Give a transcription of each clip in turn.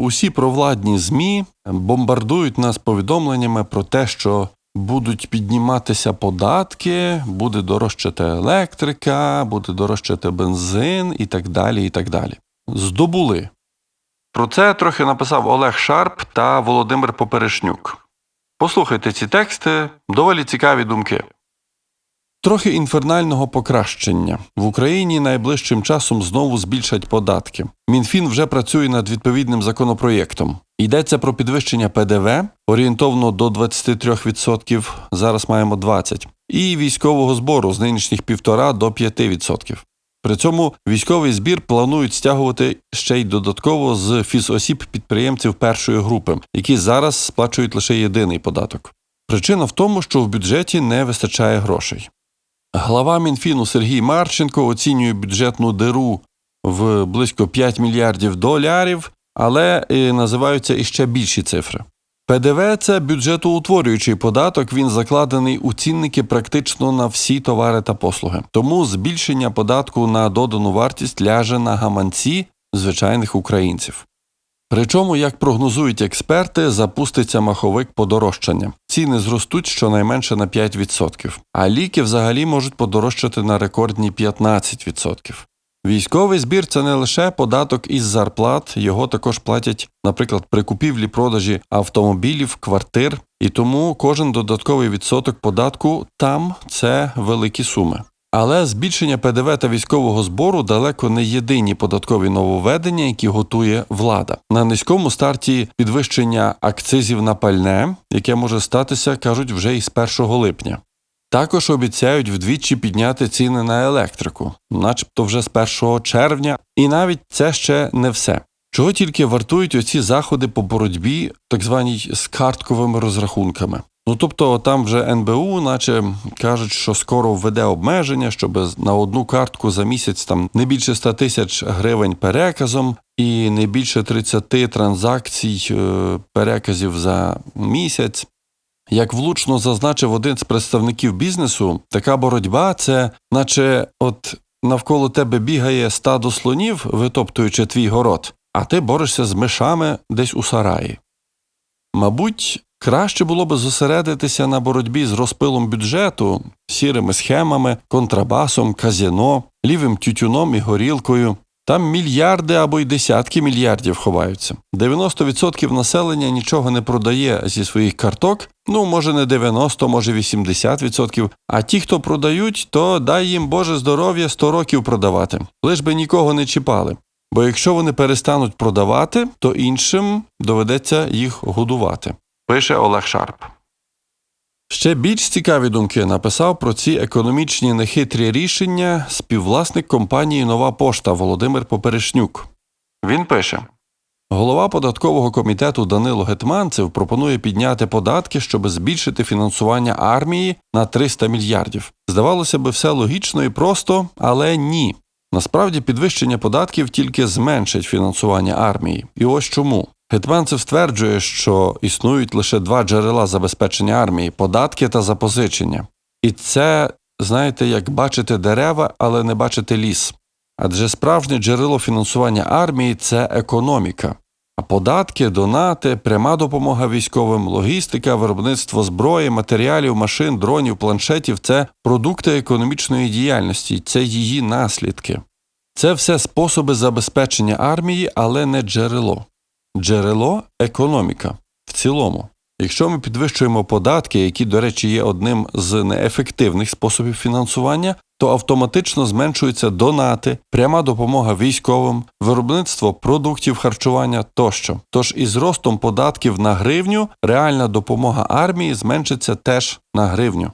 усі провладні ЗМІ бомбардують нас повідомленнями про те, що будуть підніматися податки, буде дорожчати електрика, буде дорожчати бензин і так далі. і так далі. Здобули. Про це трохи написав Олег Шарп та Володимир Поперешнюк. Послухайте ці тексти, доволі цікаві думки. Трохи інфернального покращення в Україні найближчим часом знову збільшать податки. Мінфін вже працює над відповідним законопроєктом. Йдеться про підвищення ПДВ орієнтовно до 23%, зараз маємо 20%, і військового збору з нинішніх 1,5 до 5%. При цьому військовий збір планують стягувати ще й додатково з фізосіб підприємців першої групи, які зараз сплачують лише єдиний податок. Причина в тому, що в бюджеті не вистачає грошей. Глава Мінфіну Сергій Марченко оцінює бюджетну диру в близько 5 мільярдів доларів, але називаються іще більші цифри. ПДВ це бюджетоутворюючий податок, він закладений у цінники практично на всі товари та послуги. Тому збільшення податку на додану вартість ляже на гаманці звичайних українців. Причому, як прогнозують експерти, запуститься маховик подорожчання. Ціни зростуть щонайменше на 5%, а ліки взагалі можуть подорожчати на рекордні 15%. Військовий збір це не лише податок із зарплат, його також платять, наприклад, при купівлі продажі автомобілів, квартир, і тому кожен додатковий відсоток податку там це великі суми. Але збільшення ПДВ та військового збору далеко не єдині податкові нововведення, які готує влада. На низькому старті підвищення акцизів на пальне, яке може статися, кажуть, вже із 1 липня. Також обіцяють вдвічі підняти ціни на електрику, начебто вже з 1 червня, і навіть це ще не все. Чого тільки вартують оці заходи по боротьбі, так званій з картковими розрахунками. Ну тобто там вже НБУ, наче кажуть, що скоро введе обмеження, щоб на одну картку за місяць там не більше 100 тисяч гривень переказом і не більше 30 транзакцій е, переказів за місяць. Як влучно зазначив один з представників бізнесу, така боротьба це, наче от навколо тебе бігає стадо слонів, витоптуючи твій город, а ти борешся з мишами десь у сараї. Мабуть, краще було би зосередитися на боротьбі з розпилом бюджету, сірими схемами, контрабасом, казіно, лівим тютюном і горілкою. Там мільярди або й десятки мільярдів ховаються. 90% населення нічого не продає зі своїх карток, ну може не 90, може 80%, А ті, хто продають, то дай їм Боже здоров'я 100 років продавати, лиш би нікого не чіпали. Бо якщо вони перестануть продавати, то іншим доведеться їх годувати. Пише Олег Шарп. Ще більш цікаві думки написав про ці економічні нехитрі рішення співвласник компанії Нова пошта Володимир Поперешнюк. Він пише. Голова податкового комітету Данило Гетманцев пропонує підняти податки, щоб збільшити фінансування армії на 300 мільярдів. Здавалося би, все логічно і просто, але ні. Насправді підвищення податків тільки зменшить фінансування армії. І ось чому. Гетманцев стверджує, що існують лише два джерела забезпечення армії податки та запозичення. І це, знаєте, як бачити дерева, але не бачити ліс. Адже справжнє джерело фінансування армії це економіка. А податки, донати, пряма допомога військовим, логістика, виробництво зброї, матеріалів, машин, дронів, планшетів це продукти економічної діяльності, це її наслідки. Це все способи забезпечення армії, але не джерело. Джерело економіка в цілому. Якщо ми підвищуємо податки, які, до речі, є одним з неефективних способів фінансування, то автоматично зменшуються донати, пряма допомога військовим, виробництво продуктів харчування тощо. Тож із ростом податків на гривню реальна допомога армії зменшиться теж на гривню.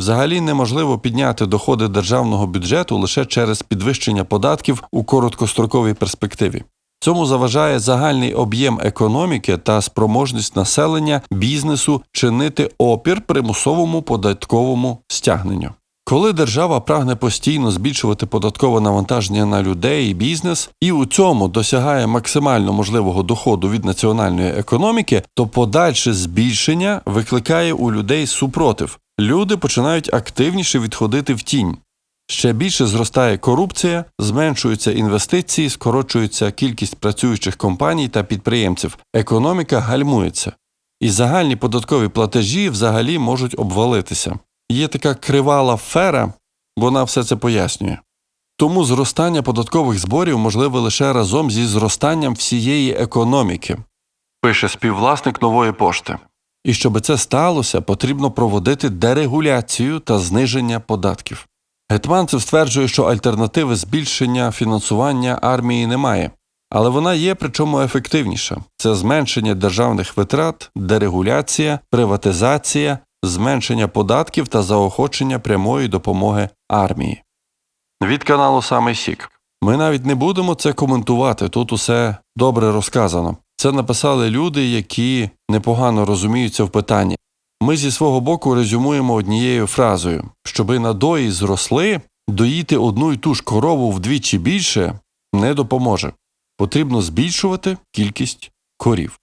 Взагалі неможливо підняти доходи державного бюджету лише через підвищення податків у короткостроковій перспективі. Цьому заважає загальний об'єм економіки та спроможність населення бізнесу чинити опір примусовому податковому стягненню. Коли держава прагне постійно збільшувати податкове навантаження на людей і бізнес, і у цьому досягає максимально можливого доходу від національної економіки, то подальше збільшення викликає у людей супротив. Люди починають активніше відходити в тінь. Ще більше зростає корупція, зменшуються інвестиції, скорочується кількість працюючих компаній та підприємців. Економіка гальмується. І загальні податкові платежі взагалі можуть обвалитися. Є така кривала фера, вона все це пояснює. Тому зростання податкових зборів можливе лише разом зі зростанням всієї економіки, пише співвласник нової пошти. І щоб це сталося, потрібно проводити дерегуляцію та зниження податків. Гетманцев стверджує, що альтернативи збільшення фінансування армії немає, але вона є, причому ефективніша це зменшення державних витрат, дерегуляція, приватизація, зменшення податків та заохочення прямої допомоги армії. Від каналу Самий Сік. Ми навіть не будемо це коментувати, тут усе добре розказано. Це написали люди, які непогано розуміються в питанні. Ми зі свого боку резюмуємо однією фразою: щоби надої зросли, доїти одну й ту ж корову вдвічі більше не допоможе. Потрібно збільшувати кількість корів.